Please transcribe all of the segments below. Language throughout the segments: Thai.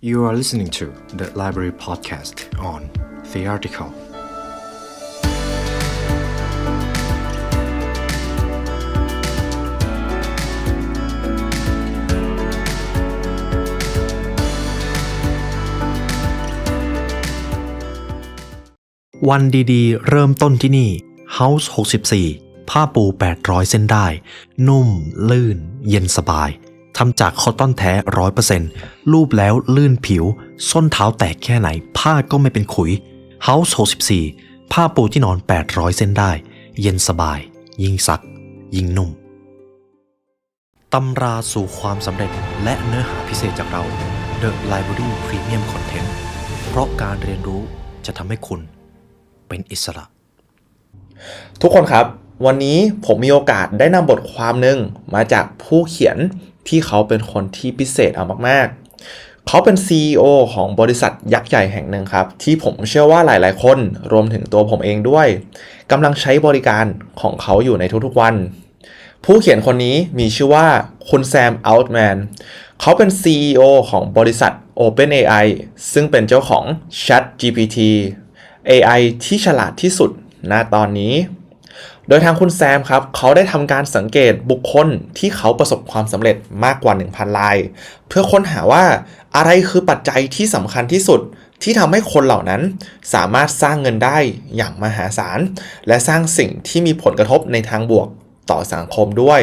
You are listening to the Library Podcast on The Article. "วันดีๆ เริ่มต้นที่นี่ House 64 ผ้าปู 800 เส้นได้ นุ่ม ลื่น เย็นสบาย ทำจากคอตตอนแท้100%รูปแล้วลื่นผิว ส้นเท้าแตกแค่ไหน ผ้าก็ไม่เป็นขุย House 64 ผ้าปูที่นอน 800 เส้นได้ เย็นสบาย ยิ่งซัก ยิ่งนุ่มตำราสู่ความสำเร็จและเนื้อหาพิเศษจากเรา The Library Premium Content เพราะการเรียนรู้จะทำให้คุณเป็นอิสระ ทุกคนครับ วันนี้ผมมีโอกาสได้นำบทความหนึ่งมาจากผู้เขียน ที่เขาเป็นคนที่พิเศษเอามากๆ เขาเป็น CEO ของบริษัทยักษ์ใหญ่แห่งหนึ่งครับ ที่ผมเชื่อว่าหลายๆ คนรวมถึงตัวผมเองด้วยกำลังใช้บริการของเขาอยู่ในทุกๆวัน ผู้เขียนคนนี้มีชื่อว่าคุณแซมอัลต์แมนเขาเป็น CEO ของบริษัท OpenAI ซึ่งเป็นเจ้าของ ChatGPT AI ที่ฉลาดที่สุดณตอนนี้ โดยทางคุณแซมครับเขาได้ทำการสังเกตบุคคลที่เขาประสบความสำเร็จมากกว่า 1,000ราย เพื่อค้นหาว่าอะไรคือปัจจัยที่สำคัญที่สุดที่ทำให้คนเหล่านั้นสามารถสร้างเงินได้อย่างมหาศาล และสร้างสิ่งที่มีผลกระทบในทางบวกต่อสังคมด้วย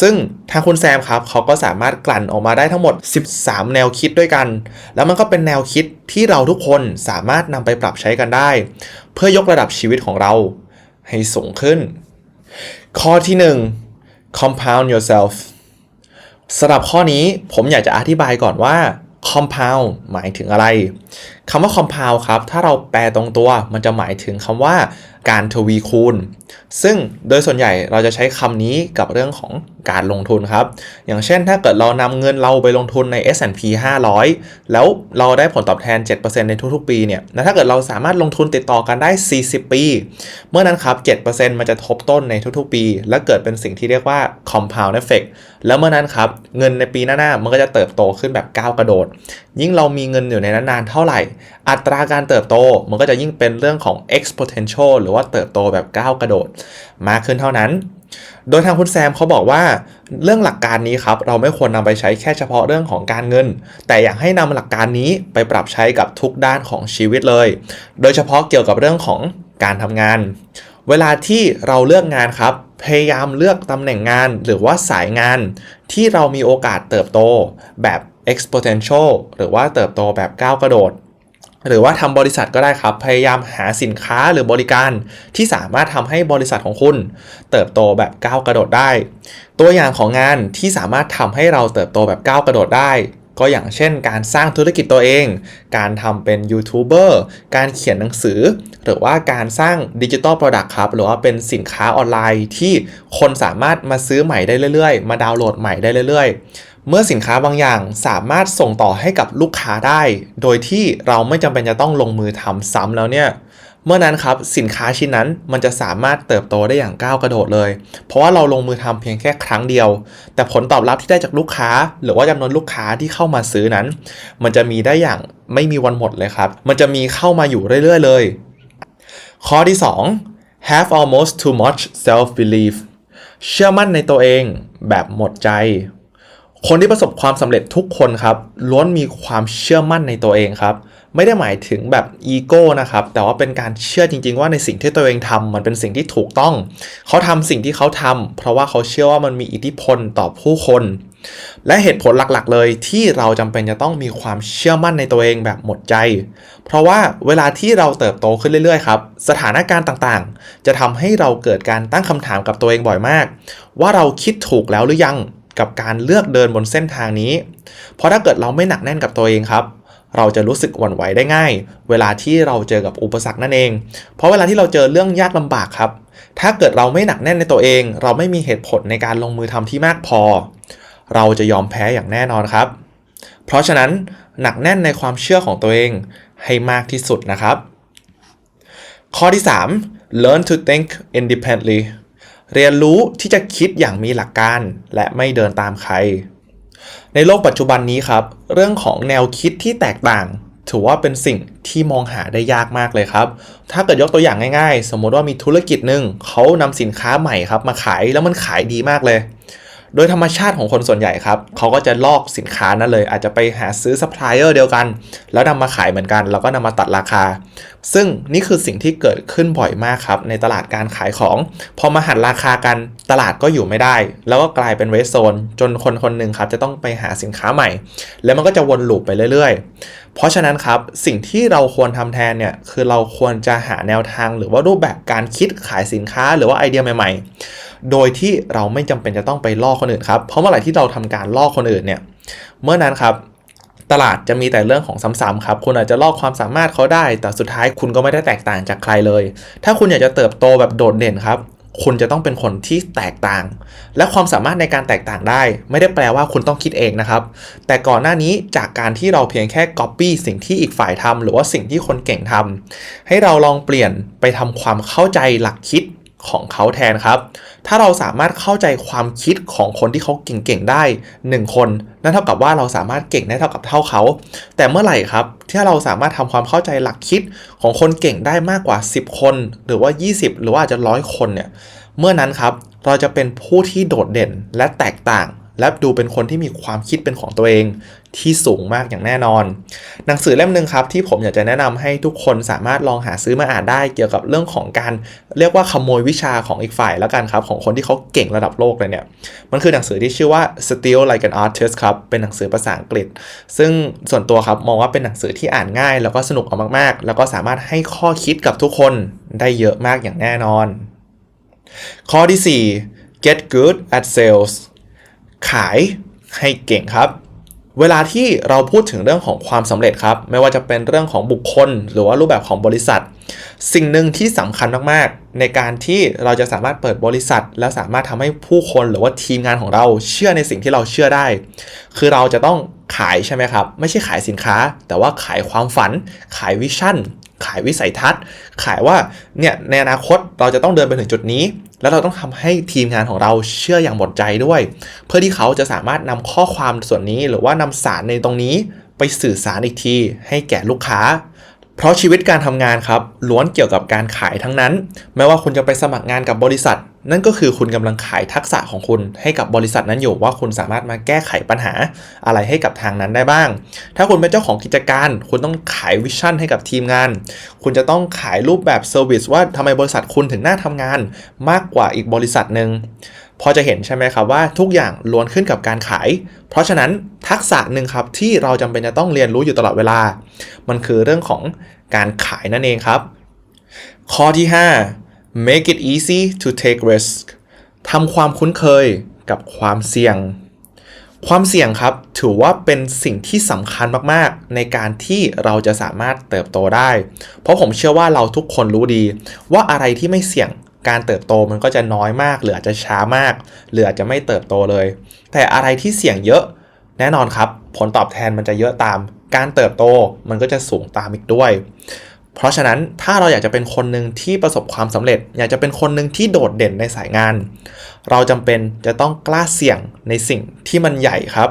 ซึ่งทางคุณแซมครับเขาก็สามารถกลั่นออกมาได้ทั้งหมด 13 แนวคิดด้วยกัน แล้วมันก็เป็นแนวคิดที่เราทุกคนสามารถนำไปปรับใช้กันได้ เพื่อยกระดับชีวิตของเรา ให้สูงขึ้น ข้อที่ 1 compound yourself สำหรับข้อนี้ผมอยากจะอธิบายก่อนว่า compound หมายถึงอะไรคำว่า compound ครับ ถ้าเราแปลตรงตัวมันจะหมายถึงคำว่า การทวีคูณ ซึ่งโดยส่วนใหญ่เราจะใช้คำนี้กับเรื่องของการลงทุนครับ อย่างเช่นถ้าเกิดเรานำเงินเราไปลงทุนใน S&P 500 แล้วเราได้ผลตอบแทน 7%ในทุกๆ ปีเนี่ยถ้าเกิดเราสามารถลงทุนติดต่อกันได้ 40 ปี เมื่อนั้นครับ 7%มันจะทบต้นในทุกๆ ปี และเกิดเป็นสิ่งที่เรียกว่า compound effect แล้วเมื่อนั้นครับเงินในปีหน้าๆมันก็จะเติบโตขึ้นแบบก้าวกระโดด ยิ่งเรามีเงินอยู่ในนั้นนานเท่าไหร่ อัตราการเติบโตมันก็จะยิ่งเป็นเรื่องของ exponential หรือว่าว่าเติบโตแบบก้าวกระโดดมากขึ้นเท่านั้น โดยทางคุณแซมเขาบอกว่าเรื่องหลักการนี้ครับเราไม่ควรนำไปใช้แค่เฉพาะเรื่องของการเงิน แต่อยากให้นำหลักการนี้ไปปรับใช้กับทุกด้านของชีวิตเลย โดยเฉพาะเกี่ยวกับเรื่องของการทำงาน เวลาที่เราเลือกงานครับพยายามเลือกตำแหน่งงานหรือว่าสายงานที่เรามีโอกาสเติบโตแบบ exponential หรือว่าเติบโตแบบก้าวกระโดด หรือว่าทำบริษัทก็ได้ครับ พยายามหาสินค้าหรือบริการที่สามารถทำให้บริษัทของคุณ เติบโตแบบก้าวกระโดดได้ ตัวอย่างของงานที่สามารถทำให้เราเติบโตแบบก้าวกระโดดได้ ก็อย่างเช่น การสร้างธุรกิจตัวเอง การทำเป็นยูทูบเบอร์การเขียนหนังสือ หรือว่าการสร้างดิจิตอลโปรดักต์ครับ หรือว่าเป็นสินค้าออนไลน์ที่คนสามารถมาซื้อใหม่ได้เรื่อยๆ มาดาวน์โหลดใหม่ได้เรื่อยๆ เมื่อสินค้าบางอย่างสามารถส่งต่อให้กับลูกค้าได้ โดยที่เราไม่จำเป็นจะต้องลงมือทำซ้ำแล้วเนี่ยเมื่อนั้นครับสินค้าชิ้นนั้นมันจะสามารถเติบโตได้อย่างก้าวกระโดดเลย เพราะว่าเราลงมือทำเพียงแค่ครั้งเดียว แต่ผลตอบรับที่ได้จากลูกค้า หรือว่าจำนวนลูกค้าที่เข้ามาซื้อนั้น มันจะมีได้อย่างไม่มีวันหมดเลยครับ มันจะมีเข้ามาอยู่เรื่อยๆเลย ข้อที่ 2 have almost too much self belief เชื่อมั่นในตัวเองแบบหมดใจ คนที่ประสบความสำเร็จทุกคนครับล้วนมีความเชื่อมั่นในตัวเองครับ ไม่ได้หมายถึงแบบอีโก้นะครับ แต่ว่าเป็นการเชื่อจริง ๆ ว่าในสิ่งที่ตัวเองทำมันเป็นสิ่งที่ถูกต้อง เขาทำสิ่งที่เขาทำเพราะว่าเขาเชื่อว่ามันมีอิทธิพลต่อผู้คน และเหตุผลหลักๆ เลยที่เราจำเป็นจะต้องมีความเชื่อมั่นในตัวเองแบบหมดใจ เพราะว่าเวลาที่เราเติบโตขึ้นเรื่อยๆครับสถานการณ์ต่างๆ จะทำให้เราเกิดการตั้งคำถามกับตัวเองบ่อยมาก ว่าเราคิดถูกแล้วหรือยัง กับการเลือกเดินบนเส้นทางนี้ เพราะถ้าเกิดเราไม่หนักแน่นกับตัวเองครับ เราจะรู้สึกหวั่นไหวได้ง่าย เวลาที่เราเจอกับอุปสรรคนั่นเอง เพราะเวลาที่เราเจอเรื่องยากลำบากครับ ถ้าเกิดเราไม่หนักแน่นในตัวเอง เราไม่มีเหตุผลในการลงมือทำที่มากพอ เราจะยอมแพ้อย่างแน่นอนครับ เพราะฉะนั้นหนักแน่นในความเชื่อของตัวเองให้มากที่สุดนะครับ ข้อที่ 3 learn to think independently เรียนรู้ที่จะคิดอย่างมีหลักการและไม่เดินตามใคร ในโลกปัจจุบันนี้ครับ เรื่องของแนวคิดที่แตกต่าง ถือว่าเป็นสิ่งที่มองหาได้ยากมากเลยครับ ถ้าเกิดยกตัวอย่างง่ายๆ สมมติว่ามีธุรกิจหนึ่งเขานำสินค้าใหม่ครับมาขายแล้วมันขายดีมากเลย โดยธรรมชาติของคนส่วนใหญ่ครับเขาก็จะลอกสินค้านั้นเลย อาจจะไปหาซื้อซัพพลายเออร์เดียวกัน แล้วนำมาขายเหมือนกัน แล้วก็นำมาตัดราคา ซึ่งนี่คือสิ่งที่เกิดขึ้นบ่อยมากครับ ในตลาดการขายของ พอมาหันราคากันตลาดก็อยู่ไม่ได้ แล้วก็กลายเป็นเวสโซน จนคนคนหนึ่งครับจะต้องไปหาสินค้าใหม่ แล้วมันก็จะวนลูปไปเรื่อย ๆ เพราะฉะนั้นครับสิ่งที่เราควรทำแทนเนี่ยคือเราควรจะหาแนวทางหรือว่ารูปแบบการคิดขายสินค้าหรือว่าไอเดียใหม่ ๆ โดยที่เราไม่จำเป็นจะต้องไปล่อคนอื่นครับเพราะเมื่อไหร่ที่เราทำการล่อคนอื่นเนี่ยเมื่อนั้นครับตลาดจะมีแต่เรื่องของซ้ำๆครับ คุณอาจจะลอกความสามารถเขาได้ แต่สุดท้ายคุณก็ไม่ได้แตกต่างจากใครเลย ถ้าคุณอยากจะเติบโตแบบโดดเด่นครับ คุณจะต้องเป็นคนที่แตกต่าง และความสามารถในการแตกต่างได้ ไม่ได้แปลว่าคุณต้องคิดเองนะครับ แต่ก่อนหน้านี้จากการที่เราเพียงแค่ Copy สิ่งที่อีกฝ่ายทำหรือว่าสิ่งที่คนเก่งทำให้เราลองเปลี่ยนไปทำความเข้าใจหลักคิด ของเขาแทนครับ ถ้าเราสามารถเข้าใจความคิดของคนที่เขาเก่งๆได้ 1 คน นั่นเท่ากับว่าเราสามารถเก่งได้เท่ากับเท่าเขา แต่เมื่อไหร่ครับที่เราสามารถทำความเข้าใจหลักคิดของคนเก่งได้มากกว่า 10 คน หรือว่า 20 หรือว่าอาจจะร้อยคนเนี่ย เมื่อนั้นครับ เราจะเป็นผู้ที่โดดเด่นและแตกต่าง และดูเป็นคนที่มีความคิดเป็นของตัวเอง ที่สูงมากอย่างแน่นอน หนังสือเล่มหนึ่งครับที่ผมอยากจะแนะนำให้ทุกคนสามารถลองหาซื้อมาอ่านได้เกี่ยวกับเรื่องของการเรียกว่าขโมยวิชาของอีกฝ่ายแล้วกันครับ ของคนที่เขาเก่งระดับโลกเลยเนี่ย มันคือหนังสือที่ชื่อว่า Steal Like an Artist ครับ เป็นหนังสือภาษาอังกฤษ ซึ่งส่วนตัวครับมองว่าเป็นหนังสือที่อ่านง่าย แล้วก็สนุกเอามากๆ แล้วก็สามารถให้ข้อคิดกับทุกคนได้เยอะมากอย่างแน่นอน ข้อที่ 4 get good at sales ขายให้เก่งครับ เวลาที่เราพูดถึงเรื่องของความสำเร็จครับ ไม่ว่าจะเป็นเรื่องของบุคคล หรือว่ารูปแบบของบริษัท สิ่งหนึ่งที่สำคัญมากๆ ในการที่เราจะสามารถเปิดบริษัท แล้วสามารถทำให้ผู้คนหรือว่าทีมงานของเราเชื่อในสิ่งที่เราเชื่อได้ คือเราจะต้องขายใช่ไหมครับ ไม่ใช่ขายสินค้า แต่ว่าขายความฝัน ขายวิชั่น ขายวิสัยทัศน์ ขายว่าเนี่ยในอนาคตเราจะต้องเดินไปถึงจุดนี้ แล้วเราต้องทำให้ทีมงานของเราเชื่ออย่างหมดใจด้วย เพื่อที่เขาจะสามารถนำข้อความส่วนนี้ หรือว่านำสารในตรงนี้ไปสื่อสารอีกทีให้แก่ลูกค้า เพราะชีวิตการทำงานครับล้วนเกี่ยวกับการขายทั้งนั้นไม่ว่าคุณจะไปสมัครงานกับบริษัท นั่นก็คือคุณกำลังขายทักษะของคุณให้กับบริษัทนั้นอยู่ว่าคุณสามารถมาแก้ไขปัญหาอะไรให้กับทางนั้นได้บ้าง ถ้าคุณเป็นเจ้าของกิจการ คุณต้องขายวิชั่นให้กับทีมงาน คุณจะต้องขายรูปแบบเซอร์วิสว่าทำไมบริษัทคุณถึงน่าทำงาน มากกว่าอีกบริษัทหนึ่ง พอจะเห็นใช่ไหมครับว่าทุกอย่างล้วนขึ้นกับการขาย เพราะฉะนั้นทักษะหนึ่งครับที่เราจำเป็นจะต้องเรียนรู้อยู่ตลอดเวลา มันคือเรื่องของการขายนั่นเองครับ ข้อที่ 5 make it easy to take risk ทำความคุ้นเคยกับความเสี่ยง ความเสี่ยงครับถือว่าเป็นสิ่งที่สำคัญมากๆ ในการที่เราจะสามารถเติบโตได้ เพราะผมเชื่อว่าเราทุกคนรู้ดี ว่าอะไรที่ไม่เสี่ยง การเติบโตมันก็จะน้อยมาก หรืออาจจะช้ามาก หรืออาจจะไม่เติบโตเลย แต่อะไรที่เสี่ยงเยอะแน่นอนครับ ผลตอบแทนมันจะเยอะตาม การเติบโตมันก็จะสูงตามอีกด้วย เพราะฉะนั้นถ้าเราอยากจะเป็นคนหนึ่งที่ประสบความสำเร็จ อยากจะเป็นคนหนึ่งที่โดดเด่นในสายงาน เราจำเป็นจะต้องกล้าเสี่ยงในสิ่งที่มันใหญ่ครับ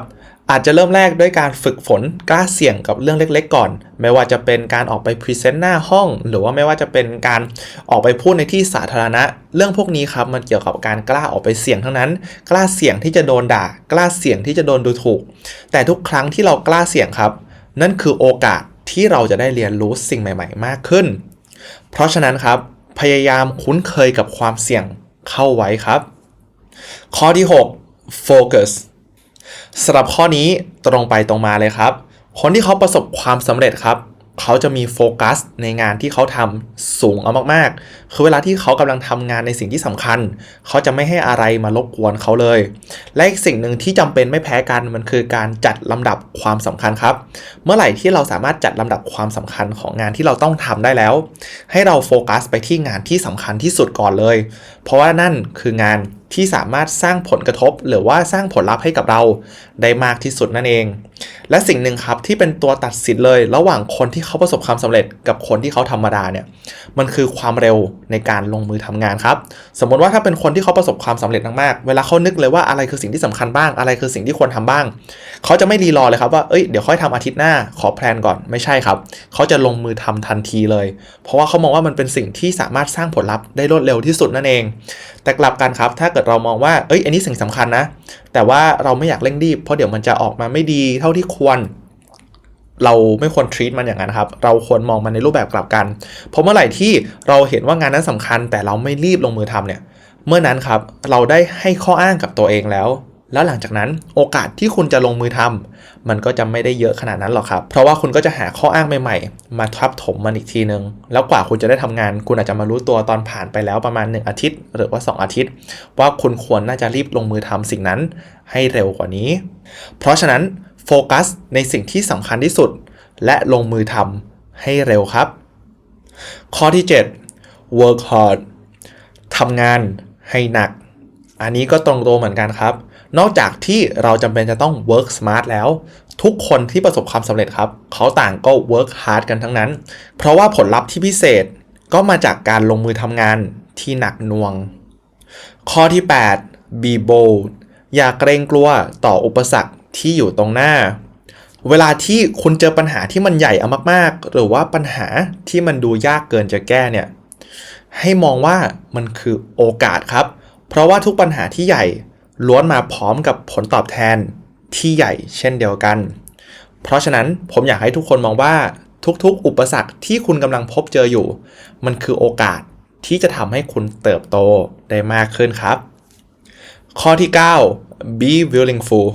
อาจจะเริ่มแรกด้วยการฝึกฝนกล้าเสี่ยงกับเรื่องเล็ก ๆ ก่อน ไม่ว่าจะเป็นการออกไปพรีเซนต์หน้าห้อง หรือว่าไม่ว่าจะเป็นการออกไปพูดในที่สาธารณะ เรื่องพวกนี้ครับมันเกี่ยวกับการกล้าออกไปเสี่ยงทั้งนั้น กล้าเสี่ยงที่จะโดนด่า กล้าเสี่ยงที่จะโดนดูถูก แต่ทุกครั้งที่เรากล้าเสี่ยงครับ นั่นคือโอกาสที่เราจะได้เรียนรู้สิ่งใหม่ ๆ มากขึ้น เพราะฉะนั้นครับพยายามคุ้นเคยกับความเสี่ยงเข้าไว้ครับ ข้อที่ 6 focus สำหรับข้อนี้ตรงไปตรงมาเลยครับ คนที่เขาประสบความสำเร็จครับ เขาจะมีโฟกัสในงานที่เขาทำสูงเอามากๆคือเวลาที่เขากำลังทำงานในสิ่งที่สำคัญ เขาจะไม่ให้อะไรมารบกวนเขาเลย และอีกสิ่งหนึ่งที่จำเป็นไม่แพ้กันมันคือการจัดลำดับความสำคัญครับ เมื่อไหร่ที่เราสามารถจัดลำดับความสำคัญของงานที่เราต้องทำได้แล้ว ให้เราโฟกัสไปที่งานที่สำคัญที่สุดก่อนเลย เพราะว่านั่นคืองานที่สามารถสร้างผลกระทบ หรือว่าสร้างผลลัพธ์ให้กับเราได้มากที่สุดนั่นเอง และสิ่งหนึ่งครับที่เป็นตัวตัดสินเลย ระหว่างคนที่เขาประสบความสำเร็จกับคนที่เขาธรรมดาเนี่ยมันคือความเร็ว ในการลงมือทำงานครับ สมมติว่าถ้าเป็นคนที่เขาประสบความสำเร็จมากๆ เวลาเขานึกเลยว่าอะไรคือสิ่งที่สำคัญบ้าง อะไรคือสิ่งที่ควรทำบ้าง เขาจะไม่รีรอเลยครับว่า เอ้ย เดี๋ยวค่อยทำอาทิตย์หน้า ขอแพลนก่อน ไม่ใช่ครับ เขาจะลงมือทำทันทีเลย เพราะว่าเขามองว่ามันเป็นสิ่งที่สามารถสร้างผลลัพธ์ได้รวดเร็วที่สุดนั่นเอง แต่กลับกันครับ ถ้าเกิดเรามองว่า เอ้ย อันนี้สิ่งสำคัญนะ แต่ว่าเราไม่อยากเร่งรีบ เพราะเดี๋ยวมันจะออกมาไม่ดีเท่าที่ควร เราไม่ควร treat มันอย่างนั้นครับ เราควรมองมันในรูปแบบกลับกัน เพราะเมื่อไหร่ที่เราเห็นว่างานนั้นสำคัญ แต่เราไม่รีบลงมือทำเนี่ย เมื่อนั้นครับเราได้ให้ข้ออ้างกับตัวเองแล้ว แล้วหลังจากนั้นโอกาสที่คุณจะลงมือทำมันก็จะไม่ได้เยอะขนาดนั้นหรอกครับ เพราะว่าคุณก็จะหาข้ออ้างใหม่ๆ มาทับถมมันอีกทีนึง แล้วกว่าคุณจะได้ทำงาน คุณอาจจะมารู้ตัวตอนผ่านไปแล้วประมาณ 1 อาทิตย์ หรือว่า 2 อาทิตย์ ว่าคุณควรน่าจะรีบลงมือทำสิ่งนั้นให้เร็วกว่านี้ เพราะฉะนั้น โฟกัสในสิ่งที่สำคัญที่สุด และลงมือทำให้เร็วครับ ข้อที่ 7 work hard ทำงานให้หนัก อันนี้ก็ตรงตัวเหมือนกันครับ นอกจากที่เราจำเป็นจะต้อง work smart แล้ว ทุกคนที่ประสบความสำเร็จครับ เขาต่างก็ work hard กันทั้งนั้น เพราะว่าผลลัพธ์ที่พิเศษก็มาจากการลงมือทำงานที่หนักหน่วง ข้อที่ 8 be bold อย่าเกรงกลัวต่ออุปสรรค ที่อยู่ตรงหน้า เวลาที่คุณเจอปัญหาที่มันใหญ่เอามากๆ หรือว่าปัญหาที่มันดูยากเกินจะแก้เนี่ยให้มองว่ามันคือโอกาสครับ เพราะว่าทุกปัญหาที่ใหญ่ล้วนมาพร้อมกับผลตอบแทนที่ใหญ่เช่นเดียวกัน เพราะฉะนั้นผมอยากให้ทุกคนมองว่าทุกๆ อุปสรรคที่คุณกำลังพบเจออยู่ มันคือโอกาสที่จะทำให้คุณเติบโตได้มากขึ้นครับ ข้อที่ 9 be willingful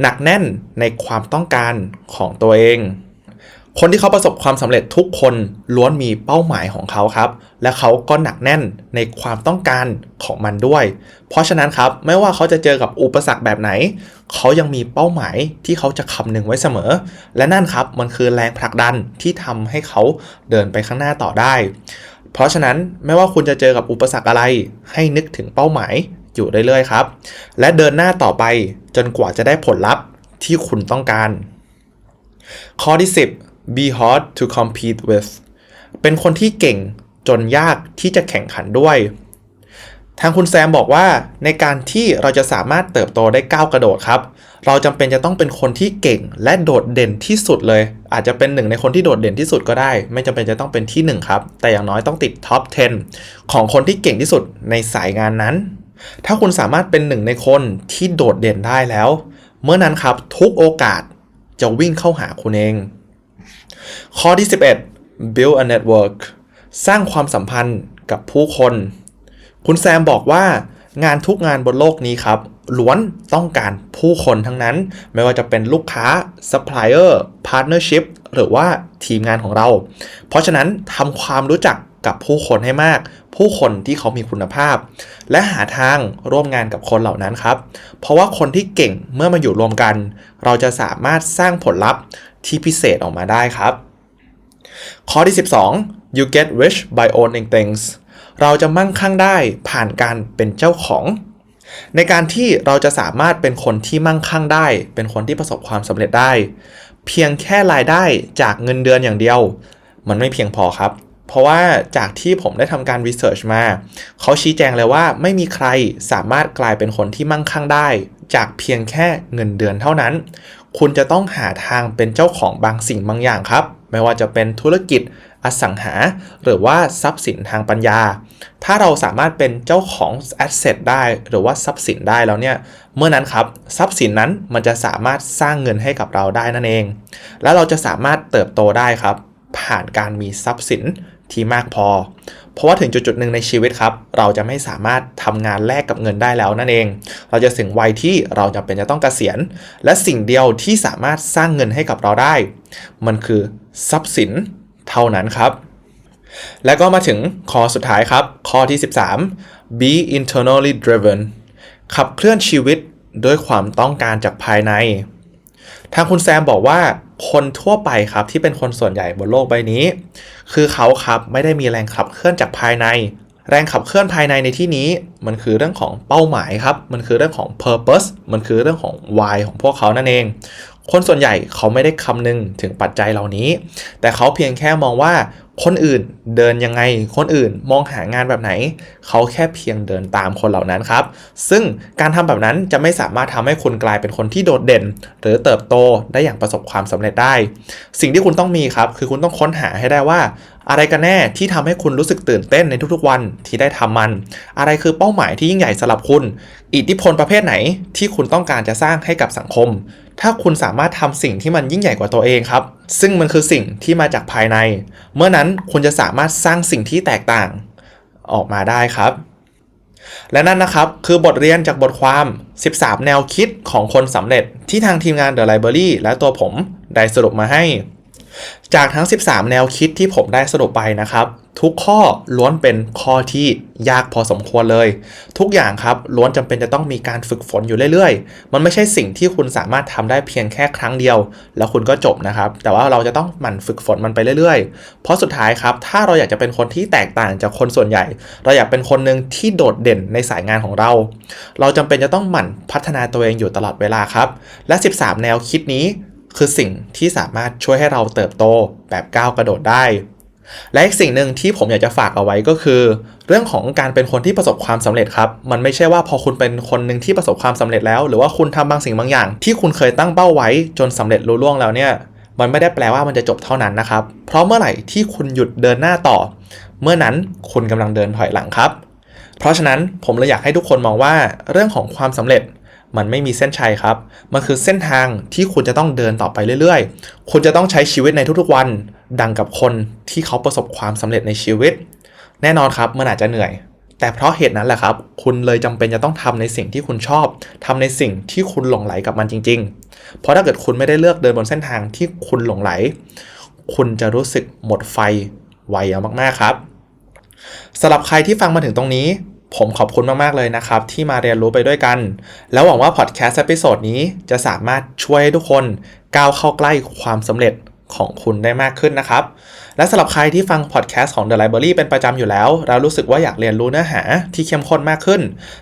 หนักแน่นในความต้องการของตัวเอง คนที่เขาประสบความสำเร็จทุกคนล้วนมีเป้าหมายของเขาครับ และเขาก็หนักแน่นในความต้องการของมันด้วย เพราะฉะนั้นครับไม่ว่าเขาจะเจอกับอุปสรรคแบบไหน เขายังมีเป้าหมายที่เขาจะคำนึงไว้เสมอ และนั่นครับมันคือแรงผลักดันที่ทำให้เขาเดินไปข้างหน้าต่อได้ เพราะฉะนั้นไม่ว่าคุณจะเจอกับอุปสรรคอะไร ให้นึกถึงเป้าหมาย อยู่เรื่อยๆครับ และเดินหน้าต่อไปจนกว่าจะได้ผลลัพธ์ที่คุณต้องการ ข้อที่ 10 be hard to compete with เป็นคนที่เก่งจนยากที่จะแข่งขันด้วย ทางคุณแซมบอกว่าในการที่เราจะสามารถเติบโตได้ก้าวกระโดดครับ เราจำเป็นจะต้องเป็นคนที่เก่งและโดดเด่นที่สุดเลย อาจจะเป็นหนึ่งในคนที่โดดเด่นที่สุดก็ได้ ไม่จำเป็นจะต้องเป็นที่หนึ่งครับ แต่อย่างน้อยต้องติดท็อป 10 ของคนที่เก่งที่สุดในสายงานนั้น ถ้าคุณสามารถเป็นหนึ่งในคนที่โดดเด่นได้แล้ว เมื่อนั้นครับทุกโอกาสจะวิ่งเข้าหาคุณเอง ข้อที่ 11 build a network สร้างความสัมพันธ์กับผู้คน คุณแซมบอกว่างานทุกงานบนโลกนี้ครับล้วนต้องการผู้คนทั้งนั้น ไม่ว่าจะเป็นลูกค้า supplier partnership หรือว่าทีมงานของเรา เพราะฉะนั้นทำความรู้จัก กับผู้คนให้มาก ผู้คนที่เขามีคุณภาพ และหาทางร่วมงานกับคนเหล่านั้นครับ เพราะว่าคนที่เก่งเมื่อมาอยู่รวมกัน เราจะสามารถสร้างผลลัพธ์ที่พิเศษออกมาได้ครับ ข้อที่ 12 you get rich by owning things เราจะมั่งคั่งได้ผ่านการเป็นเจ้าของ ในการที่เราจะสามารถเป็นคนที่มั่งคั่งได้ เป็นคนที่ประสบความสำเร็จได้ เพียงแค่รายได้จากเงินเดือนอย่างเดียว มันไม่เพียงพอครับ เพราะว่าจากที่ผมได้ทำการวิจัยมา เขาชี้แจงเลยว่าไม่มีใครสามารถกลายเป็นคนที่มั่งคั่งได้ จากเพียงแค่เงินเดือนเท่านั้น คุณจะต้องหาทางเป็นเจ้าของบางสิ่งบางอย่างครับ ไม่ว่าจะเป็นธุรกิจอสังหา หรือว่าทรัพย์สินทางปัญญา ถ้าเราสามารถเป็นเจ้าของแอสเซทได้ หรือว่าทรัพย์สินได้แล้วเนี่ย เมื่อนั้นครับ ทรัพย์สินนั้นมันจะสามารถสร้างเงินให้กับเราได้นั่นเอง และเราจะสามารถเติบโตได้ครับ ผ่านการมีทรัพย์สิน ที่มากพอ เพราะว่าถึงจุดๆหนึ่งในชีวิตครับ เราจะไม่สามารถทำงานแลกกับเงินได้แล้วนั่นเอง เราจะถึงวัยที่เราจะเป็นจะต้องเกษียณ และสิ่งเดียวที่สามารถสร้างเงินให้กับเราได้ มันคือทรัพย์สินเท่านั้นครับ แล้วก็มาถึงข้อสุดท้ายครับ ข้อที่ 13 be internally driven ขับเคลื่อนชีวิตด้วยความต้องการจากภายใน ทางคุณแซมบอกว่า คนทั่วไปครับที่เป็นคนส่วนใหญ่บนโลกใบนี้ คือเขาครับไม่ได้มีแรงขับเคลื่อนจากภายใน แรงขับเคลื่อนภายในในที่นี้ มันคือเรื่องของเป้าหมายครับ มันคือเรื่องของ purpose มันคือเรื่องของ why ของพวกเขานั่นเอง คนส่วนใหญ่เขาไม่ได้คำนึงถึงปัจจัยเหล่านี้ แต่เขาเพียงแค่มองว่าคนอื่นเดินยังไง คนอื่นมองหางานแบบไหน เขาแค่เพียงเดินตามคนเหล่านั้นครับ ซึ่งการทำแบบนั้นจะไม่สามารถทำให้คุณกลายเป็นคนที่โดดเด่น หรือเติบโตได้อย่างประสบความสำเร็จได้ สิ่งที่คุณต้องมีครับ คือคุณต้องค้นหาให้ได้ว่า อะไรกันแน่ที่ทำให้คุณรู้สึกตื่นเต้นในทุกๆวันที่ได้ทำมัน อะไรคือเป้าหมายที่ยิ่งใหญ่สำหรับคุณ อิทธิพลประเภทไหนที่คุณต้องการจะสร้างให้กับสังคม ถ้าคุณสามารถทำสิ่งที่มันยิ่งใหญ่กว่าตัวเองครับ ซึ่งมันคือสิ่งที่มาจากภายใน เมื่อนั้นคุณจะสามารถสร้างสิ่งที่แตกต่างออกมาได้ครับ และนั่นนะครับคือบทเรียนจากบทความ 13 แนวคิดของคนสำเร็จที่ทางทีมงาน The Library และตัวผมได้สรุปมาให้ จากทั้ง 13 แนวคิดที่ผมได้สรุปไปนะครับ ทุกข้อล้วนเป็นข้อที่ยากพอสมควรเลย ทุกอย่างครับล้วนจำเป็นจะต้องมีการฝึกฝนอยู่เรื่อยๆ มันไม่ใช่สิ่งที่คุณสามารถทำได้เพียงแค่ครั้งเดียว แล้วคุณก็จบนะครับ แต่ว่าเราจะต้องหมั่นฝึกฝนมันไปเรื่อยๆ เพราะสุดท้ายครับถ้าเราอยากจะเป็นคนที่แตกต่างจากคนส่วนใหญ่ เราอยากเป็นคนหนึ่งที่โดดเด่นในสายงานของเรา เราจำเป็นจะต้องหมั่นพัฒนาตัวเองอยู่ตลอดเวลาครับ และ 13 แนวคิดนี้คือสิ่งที่สามารถช่วยให้เราเติบโตแบบก้าวกระโดดได้ และอีกสิ่งหนึ่งที่ผมอยากจะฝากเอาไว้ก็คือ เรื่องของการเป็นคนที่ประสบความสำเร็จครับ มันไม่ใช่ว่าพอคุณเป็นคนหนึ่งที่ประสบความสำเร็จแล้ว หรือว่าคุณทำบางสิ่งบางอย่าง ที่คุณเคยตั้งเป้าไว้จนสำเร็จลุล่วงแล้วเนี่ยมันไม่ได้แปลว่ามันจะจบเท่านั้นนะครับ เพราะเมื่อไหร่ที่คุณหยุดเดินหน้าต่อ เมื่อนั้นคุณกำลังเดินถอยหลังครับ เพราะฉะนั้นผมเลยอยากให้ทุกคนมองว่าเรื่องของความสำเร็จมันไม่มีเส้นชัยครับ มันคือเส้นทางที่คุณจะต้องเดินต่อไปเรื่อยๆ คุณจะต้องใช้ชีวิตในทุกๆวัน ดังกับคนที่เขาประสบความสำเร็จในชีวิต แน่นอนครับมันอาจจะเหนื่อย แต่เพราะเหตุนั้นแหละครับ คุณเลยจำเป็นจะต้องทำในสิ่งที่คุณชอบทำในสิ่งที่คุณหลงไหลกับมันจริง ๆ เพราะถ้าเกิดคุณไม่ได้เลือกเดินบนเส้นทางที่คุณหลงไหล คุณจะรู้สึกหมดไฟไวเอามากๆครับสำหรับใครที่ฟังมาถึงตรงนี้ ผมขอบคุณมาก ๆ เลยนะครับ ที่มาเรียนรู้ไปด้วยกัน แล้วหวังว่าพอดแคสต์เอพิโซดนี้จะสามารถช่วยให้ทุกคนก้าวเข้าใกล้ความสำเร็จ ของคุณได้มากขึ้นนะครับและสำหรับใครที่ฟังพอดแคสต์ของ The Library เป็นประจำอยู่แล้วแล้วรู้สึกว่าอยากเรียนรู้เนื้อหาที่เข้มข้นมากขึ้น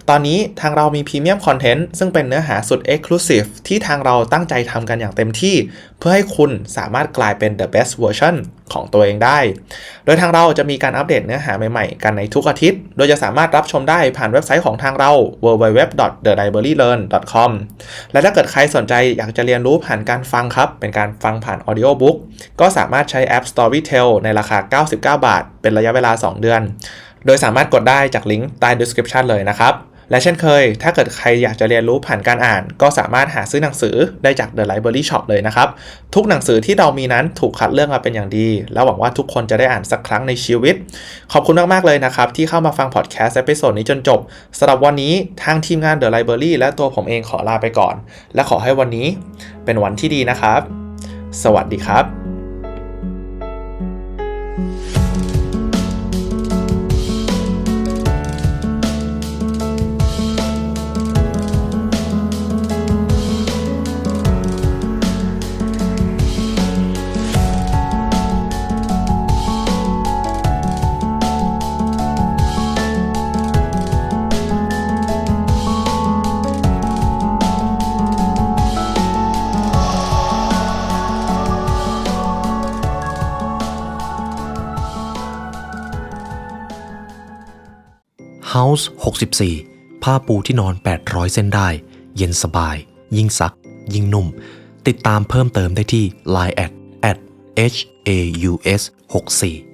ตอนนี้ทางเรามีพรีเมียมคอนเทนต์ซึ่งเป็นเนื้อหาสุด Exclusive ที่ทางเราตั้งใจทำกันอย่างเต็มที่ เพื่อให้คุณสามารถกลายเป็น the best version ของตัวเองได้ โดยทางเราจะมีการอัปเดตเนื้อหาใหม่ๆ กันในทุกอาทิตย์ โดยจะสามารถรับชมได้ผ่านเว็บไซต์ของทางเรา www.thelibrarylearn.com และถ้าเกิดใครสนใจอยากจะเรียนรู้ผ่านการฟังครับ เป็นการฟังผ่าน audiobook ก็สามารถใช้แอป Storytel ในราคา 99 บาท เป็นระยะเวลา 2 เดือน โดยสามารถกดได้จากลิงก์ใต้ description เลยนะครับ และเช่นเคย ถ้าเกิดใครอยากจะเรียนรู้ผ่านการอ่าน ก็สามารถหาซื้อหนังสือได้จาก The Library Shop เลยนะครับ ทุกหนังสือที่เรามีนั้นถูกคัดเลือกมาเป็นอย่างดี และหวังว่าทุกคนจะได้อ่านสักครั้งในชีวิต ขอบคุณมากๆเลยนะครับที่เข้ามาฟังพอดแคสต์เอพิโซดนี้จนจบสำหรับวันนี้ทางทีมงาน The Library และตัวผมเองขอลาไปก่อน และขอให้วันนี้เป็นวันที่ดีนะครับ สวัสดีครับ Thank you. House 64 ผ้าปูที่นอน 800 เส้นได้ เย็นสบาย ยิ่งซัก ยิ่งนุ่ม ติดตามเพิ่มเติมได้ที่ Line at at h a u s 64